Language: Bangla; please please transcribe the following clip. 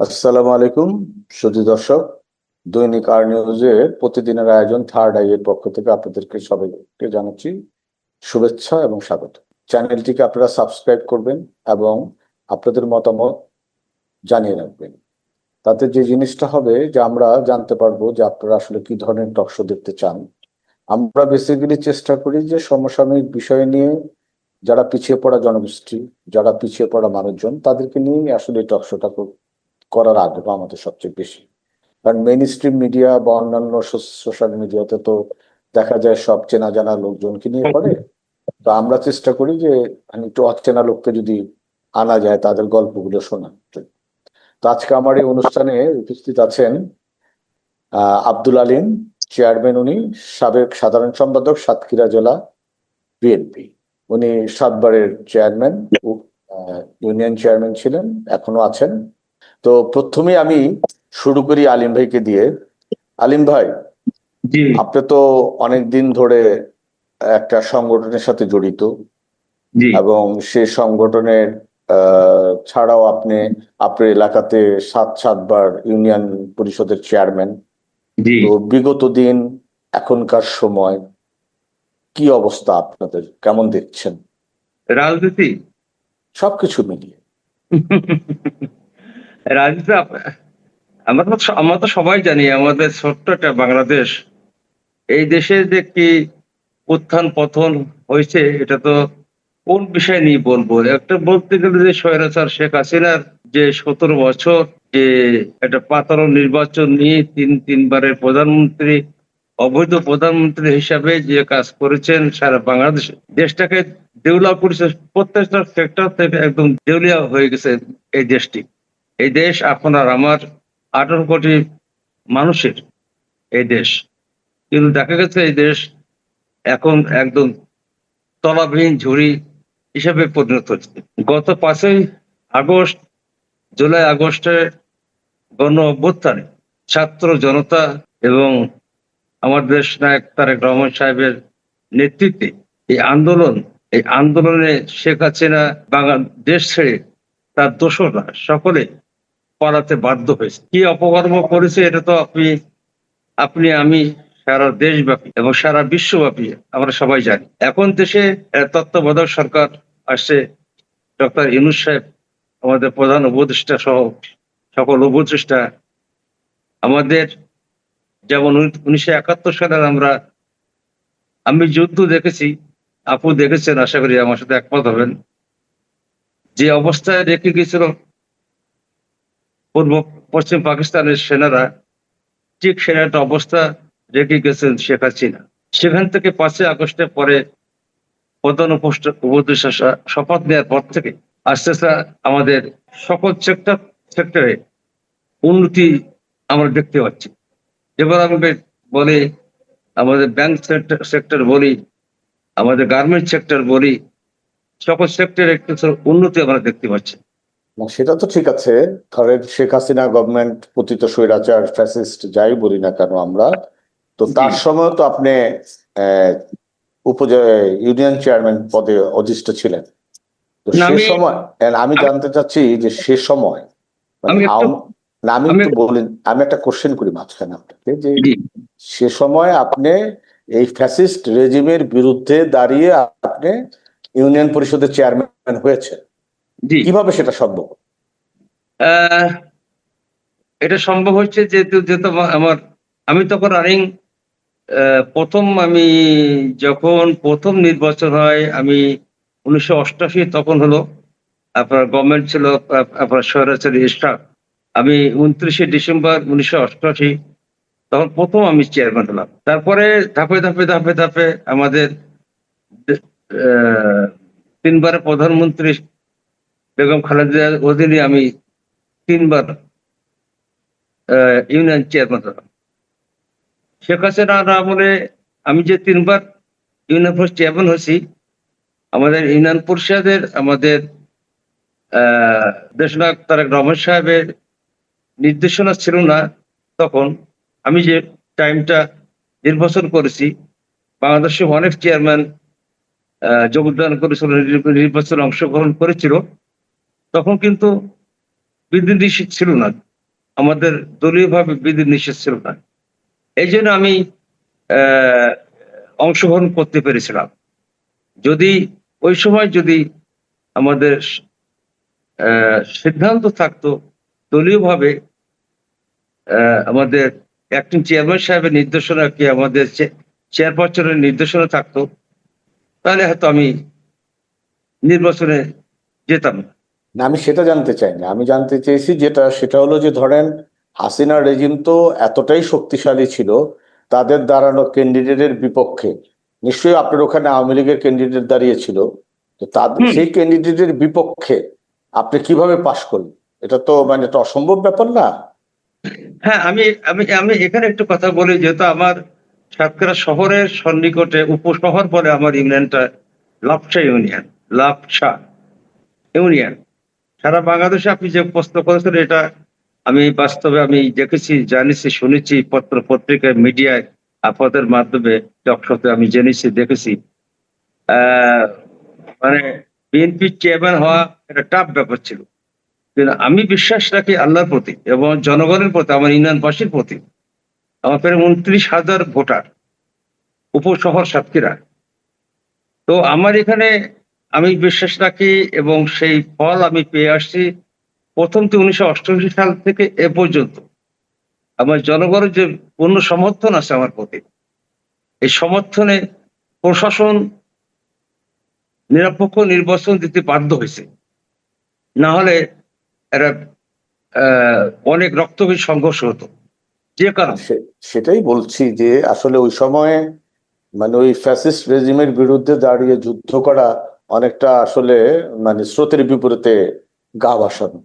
আসসালামু আলাইকুম, সুধী দর্শক। দৈনিক আর নিউজের প্রতিদিনের আয়োজন থার্ড আই এর পক্ষ থেকে আপনাদেরকে সবাইকে জানাচ্ছি শুভেচ্ছা এবং স্বাগত। চ্যানেলটিকে আপনারা সাবস্ক্রাইব করবেন এবং আপনাদের মতামত জানিয়ে রাখবেন। তাতে যে জিনিসটা হবে যে আমরা জানতে পারব যে আপনারা আসলে কি ধরনের টকশো দেখতে চান। আমরা বেসিক্যালি চেষ্টা করি যে সমসাময়িক বিষয় নিয়ে যারা পিছিয়ে পড়া জনগোষ্ঠী, যারা পিছিয়ে পড়া মানুষজন, তাদেরকে নিয়েই আসলে টকশোটা করার আগ্রহ আমাদের সবচেয়ে বেশি। কারণ মেইন স্ট্রিম মিডিয়া বা অন্যান্য সোশ্যাল মিডিয়াতে তো দেখা যায় সব চেনা জানা লোকজনকে নিয়ে করে। তো আমরা চেষ্টা করি যে মানে একটু অচেনা লোককে যদি আনা যায় তাদের গল্পগুলো শোনা। তো আজকে আমার এই অনুষ্ঠানে উপস্থিত আছেন আব্দুল আলিম চেয়ারম্যান উনি, সাবেক সাধারণ সম্পাদক সাতক্ষীরা জেলা বিএনপি উনি সাতবারের চেয়ারম্যান ইউনিয়ন চেয়ারম্যান ছিলেন, এখনও আছেন। তো প্রথমে আমি শুরু করি আলিম ভাইকে দিয়ে। আলিম ভাই আপনি তো অনেক দিন ধরে একটা সংগঠনের সাথে জড়িত এবং সে সংগঠনের ছাড়াও আপনি আপনার এলাকাতে সাত সাতবার ইউনিয়ন পরিষদের চেয়ারম্যান। তো বিগত দিন এখনকার সময় কি অবস্থা আপনাদের? কেমন দেখছেন? রাজনীতি? সবকিছু মিলিয়ে। রাজনীতি আমরা তো আমরা তো সবাই জানি আমাদের ছোট্ট একটা বাংলাদেশ। এই দেশে যে কি উত্থান পতন হয়েছে, এটা তো কোন বিষয় নিয়ে বলব? একটা বলতে গেলে যে স্বৈরাচার শেখ হাসিনার যে সতেরো বছর, যে একটা পাতানো নির্বাচন নিয়ে তিন, তিনবারের প্রধানমন্ত্রী, অবৈধ প্রধানমন্ত্রী হিসাবে যে কাজ করেছেন সারা বাংলাদেশ, দেশটাকে দেউলা করেছে, প্রত্যেকটা সেক্টর থেকে একদম দেউলিয়া হয়ে গেছে এই দেশটি। এই দেশ আপনার আমার আঠারো কোটি মানুষের এই দেশ। কিন্তু দেখা গেছে এই দেশ এখন একদম তলাবিহীন ঝুড়ি হিসাবে পরিণত হচ্ছে। গত পাঁচই আগস্ট, জুলাই আগস্টে গণ অভ্যুত্থানে ছাত্র জনতা এবং আমাদের দেশ নায়ক তারেক রহমান সাহেবের নেতৃত্বে এই আন্দোলন, এই আন্দোলনে শেখ হাসিনা বাংলা দেশ ছেড়ে তার দোষরা সকলে পালাতে বাধ্য হয়েছে। কি অপকর্ম করেছে এটা তো আপনি আপনি, আমি সারা দেশব্যাপী এবং সারা বিশ্বব্যাপী আমরা সবাই জানি। এখন দেশে তত্ত্বাবধায়ক সরকার আসছে। ডক্টর ইনুস সাহেব, আমাদের প্রধান উপদেষ্টা সহ সকল উপদেষ্টা। আমাদের যেমন উনিশশো একাত্তর সালের আমরা, আমি যুদ্ধ দেখেছি, আপু দেখেছেন, আশা করি আমার সাথে একমত হবেন। যে অবস্থায় রেখে গেছিল পূর্ব পশ্চিম পাকিস্তানের সেনারা ঠিক একটা অবস্থা রেখে গেছেন শেখ হাসিনা। সেখান থেকে পাঁচই আগস্টের পরে প্রধান উপদেষ্টা শপথ নেওয়ার পর থেকে আস্তে আস্তে আমাদের সকল সেক্টর সেক্টরে উন্নতি আমরা দেখতে পাচ্ছি। এবার আমি বলি আমাদের ব্যাংক সেক্টর সেক্টর বলি, আমাদের গার্মেন্ট সেক্টর বলি, সকল সেক্টরে একটু উন্নতি আমরা দেখতে পাচ্ছি। না সেটা তো ঠিক আছে। ধরেন শেখ হাসিনা গভর্নমেন্ট পতিত স্বৈরাচার ফ্যাসিস্ট যাই বলি না কেন আমরা তো তার সময় তো আপনি ইউনিয়ন চেয়ারম্যান পদে অধিষ্ঠ ছিলেন। তো সে আমি- সময় আমি জানতে চাচ্ছি যে সে সময় মানে আমি আমি- বলেন আমি একটা কোশ্চেন করি মাঝখানে আপনাকে যে সে সময় আপনি এই ফ্যাসিস্ট রেজিমের বিরুদ্ধে দাঁড়িয়ে আপনি ইউনিয়ন পরিষদের চেয়ারম্যান হয়েছে কীভাবে সেটা সম্ভব? এটা সম্ভব হচ্ছে যেহেতু যেহেতু আমার আমি তখন রানিং প্রথম আমি যখন প্রথম নির্বাচন হয় আমি উনিশশো অষ্টাশি তখন হলো আপনার গভর্নমেন্ট ছিল আপনার স্বৈরাচারী স্টাফ। আমি উনত্রিশে ডিসেম্বর উনিশশো অষ্টাশি তখন প্রথম আমি চেয়ারম্যান হলাম। তারপরে ধাপে ধাপে ধাপে ধাপে আমাদের আহ, তিনবারের প্রধানমন্ত্রী বেগম খালেদা অধীনে আমি তিনবার ইউনিয়ন চেয়ারম্যান হলাম। শেখ হাসিনার আমলে আমি যে তিনবার ইউনিয়ন পরিষদ চেয়ারম্যান হয়েছি, আমাদের ইউনিয়ন পরিষদের, আমাদের দেশনায়ক তারেক রহমান সাহেবের নির্দেশনা ছিল না। তখন আমি যে টাইমটা নির্বাচন করেছি, বাংলাদেশে অনেক চেয়ারম্যান যোগদান করেছিল, নির্বাচনে অংশগ্রহণ করেছিল। তখন কিন্তু বিধি নিষেধ ছিল না। আমাদের দলীয়ভাবে বিধি নিষেধ ছিল না। এই জন্য আমি অংশগ্রহণ করতে পেরেছিলাম। যদি ওই সময় যদি আমাদের সিদ্ধান্ত থাকতো দলীয়ভাবে আমাদের অ্যাক্টিং চেয়ারম্যান সাহেবের নির্দেশনা কি আমাদের চেয়ারপারসনের নির্দেশনা থাকতো, তাহলে হয়তো আমি নির্বাচনে যেতাম না। না আমি সেটা জানতে চাই না। আমি জানতে চেয়েছি যেটা সেটা হলো যে ধরেন হাসিনা রেজিম তো এতটাই শক্তিশালী ছিল তাদের দাঁড়ানো ক্যান্ডিডেটের বিপক্ষে। নিশ্চয়ই আপনার ওখানে আওয়ামী লীগের ক্যান্ডিডেট দাঁড়িয়েছিল। তো তাদের। সেই ক্যান্ডিডেটের বিপক্ষে আপনি কীভাবে পাশ করলেন? এটা তো মানে একটা অসম্ভব ব্যাপার না? হ্যাঁ আমি আমি আমি এখানে একটু কথা বলি যেহেতু আমার সাতক্ষীরা শহরের সন্নিকটে উপশহর বলে আমার ইউনিয়নটা লাপসা ইউনিয়ন লাপসা ইউনিয়ন। সারা বাংলাদেশে আপনি যে প্রশ্ন করেছেন, এটা আমি বাস্তবে আমি দেখেছি, জানিছি, শুনেছি, পত্র পত্রিকায়, মিডিয়ায়, আপনাদের মাধ্যমে টকশোতে আমি জেনেছি, দেখেছি। মানে বিএনপি চেয়ারম্যান হওয়া একটা টাফ ব্যাপার ছিল। কিন্তু আমি বিশ্বাস রাখি আল্লাহর প্রতি এবং জনগণের প্রতি, আমার ইউনিয়নবাসীর প্রতি। আমার প্রায় উনত্রিশ হাজার ভোটার, উপশহর সাতক্ষীরা। তো আমার এখানে আমি বিশ্বাস রাখি এবং সেই ফল আমি পেয়ে আসছি প্রথম উনিশশো অষ্টআশি সাল থেকে এ পর্যন্ত। আমার জনগণের যে পূর্ণ সমর্থন আছে আমার প্রতি, এই সমর্থনে প্রশাসন নিরপেক্ষ নির্বাচন দিতে বাধ্য হয়েছে। না হলে এরা অনেক রক্তবীর সংঘর্ষ হতো। যে কারণ। সেটাই বলছি যে আসলে ওই সময়ে মানে ওই ফ্যাসিস্ট রেজিমের বিরুদ্ধে দাঁড়িয়ে যুদ্ধ করা অনেকটা আসলে মানে স্রোতের বিপরীতে গা ভাসানো